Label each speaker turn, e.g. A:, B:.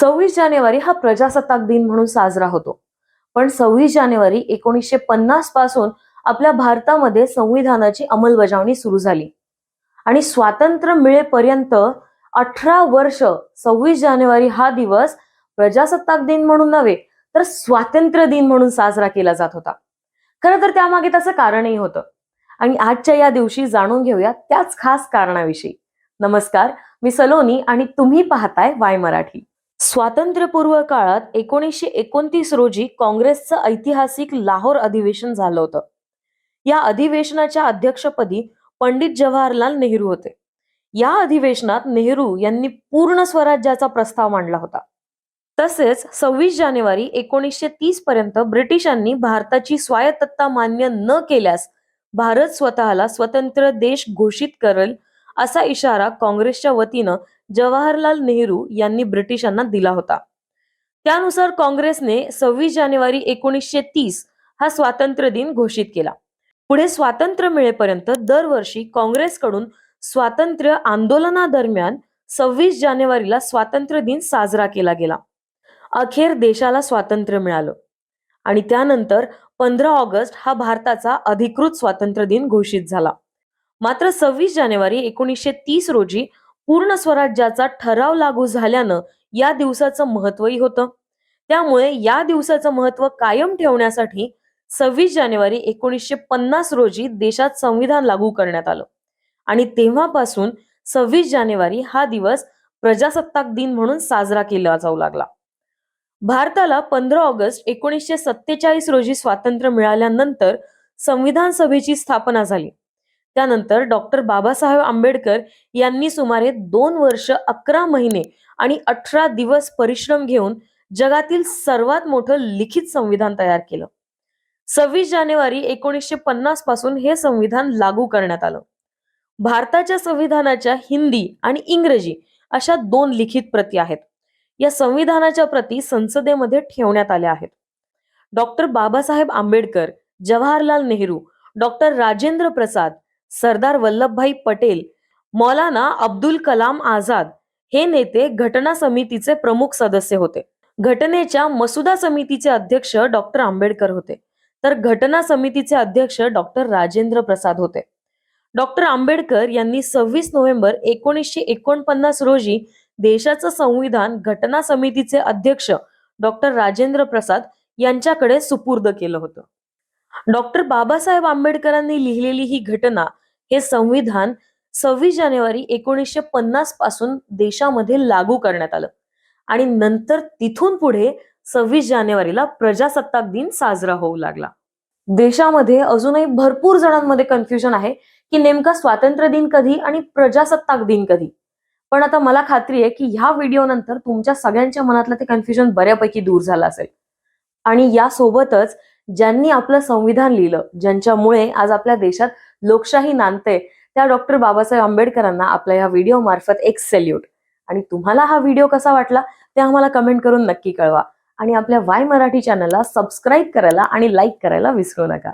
A: सव्वीस जानेवारी हा प्रजासत्ताक दिन म्हणून साजरा होतो. पण सव्वीस जानेवारी एकोणीसशे पन्नासपासून आपल्या भारतामध्ये संविधानाची अंमलबजावणी सुरू झाली. आणि स्वातंत्र्य मिळेपर्यंत अठरा वर्ष सव्वीस जानेवारी हा दिवस प्रजासत्ताक दिन म्हणून नव्हे तर स्वातंत्र्य दिन म्हणून साजरा केला जात होता. खरं तर त्यामागे त्याचं कारणही होतं. आणि आजच्या या दिवशी जाणून घेऊया त्याच खास कारणाविषयी. नमस्कार मी सलोनी आणि तुम्ही पाहताय वाय मराठी. स्वातंत्र्यपूर्व काळात एकोणीसशे एकोणतीस रोजी काँग्रेसचं ऐतिहासिक लाहोर अधिवेशन झालं होतं. या अधिवेशनाच्या अध्यक्षपदी पंडित जवाहरलाल नेहरू होते. या अधिवेशनात नेहरू यांनी पूर्ण स्वराज्याचा प्रस्ताव मांडला होता. तसेच सव्वीस जानेवारी एकोणीसशे तीस पर्यंत ब्रिटिशांनी भारताची स्वायत्तता मान्य न केल्यास भारत स्वतःला स्वतंत्र देश घोषित करेल असा इशारा काँग्रेसच्या वतीनं जवाहरलाल नेहरू यांनी ब्रिटिशांना दिला होता. त्यानुसार काँग्रेसने सव्वीस जानेवारी एकोणीसशे तीस हा स्वातंत्र्य दिन घोषित केला. पुढे स्वातंत्र्य मिळेपर्यंत दरवर्षी काँग्रेसकडून स्वातंत्र्य आंदोलनादरम्यान सव्वीस जानेवारीला स्वातंत्र्य दिन साजरा केला गेला. अखेर देशाला स्वातंत्र्य मिळालं. आणि त्यानंतर पंधरा ऑगस्ट हा भारताचा अधिकृत स्वातंत्र्य दिन घोषित झाला. मात्र सव्वीस जानेवारी एकोणीसशे तीस रोजी पूर्ण स्वराज्याचा ठराव लागू झाल्यानं या दिवसाचं महत्वही होतं. त्यामुळे या दिवसाचं महत्त्व कायम ठेवण्यासाठी सव्वीस जानेवारी एकोणीसशे पन्नास रोजी देशात संविधान लागू करण्यात आलं. आणि तेव्हापासून सव्वीस जानेवारी हा दिवस प्रजासत्ताक दिन म्हणून साजरा केला जाऊ लागला. भारताला पंधरा ऑगस्ट एकोणीसशे सत्तेचाळीस रोजी स्वातंत्र्य मिळाल्यानंतर संविधान सभेची स्थापना झाली. त्यानंतर डॉक्टर बाबासाहेब आंबेडकर यांनी सुमारे दोन वर्ष अकरा महिने आणि अठरा दिवस परिश्रम घेऊन जगातील सर्वात मोठं लिखित संविधान तयार केलं. सव्वीस जानेवारी एकोणीसशे पन्नासपासून हे संविधान लागू करण्यात आलं. भारताच्या संविधानाच्या हिंदी आणि इंग्रजी अशा दोन लिखित प्रती आहेत. या संविधानाच्या प्रती संसदेमध्ये ठेवण्यात आल्या आहेत. डॉक्टर बाबासाहेब आंबेडकर जवाहरलाल नेहरू डॉक्टर राजेंद्र प्रसाद सरदार वल्लभभाई पटेल मौलाना अब्दुल कलाम आझाद हे नेते घटना समितीचे प्रमुख सदस्य होते. घटनेच्या मसुदा समितीचे अध्यक्ष डॉक्टर आंबेडकर होते. तर घटना समितीचे अध्यक्ष डॉक्टर राजेंद्र प्रसाद होते. डॉक्टर आंबेडकर यांनी सव्वीस नोव्हेंबर एकोणीसशे एकोणपन्नास रोजी देशाचं संविधान घटना समितीचे अध्यक्ष डॉक्टर राजेंद्र प्रसाद यांच्याकडे सुपूर्द केलं होतं. डॉक्टर बाबासाहेब आंबेडकरांनी लिहिलेली ही घटना हे संविधान सव्वीस जानेवारी एकोणीसशे पन्नासपासून देशामध्ये लागू करण्यात आलं. आणि नंतर तिथून पुढे सव्वीस जानेवारीला प्रजासत्ताक दिन साजरा होऊ लागला. देशामध्ये अजूनही भरपूर जणांमध्ये कन्फ्युजन आहे की नेमका स्वातंत्र्य दिन कधी आणि प्रजासत्ताक दिन कधी. पण आता मला खात्री आहे की ह्या व्हिडिओ नंतर तुमच्या सगळ्यांच्या मनातलं ते कन्फ्युजन बऱ्यापैकी दूर झालं असेल. आणि यासोबतच ज्यांनी आपलं संविधान लिहिलं ज्यांच्यामुळे आज आपल्या देशात लोकशाही नांदते त्या डॉक्टर बाबासाहेब आंबेडकरांना आपल्या या व्हिडिओ मार्फत एक सेल्यूट आणि तुम्हाला हा व्हिडिओ कसा वाटला ते आम्हाला कमेंट करून नक्की कळवा. आणि आपल्या वाय मराठी चॅनलला सबस्क्राईब करायला आणि लाईक करायला विसरू नका.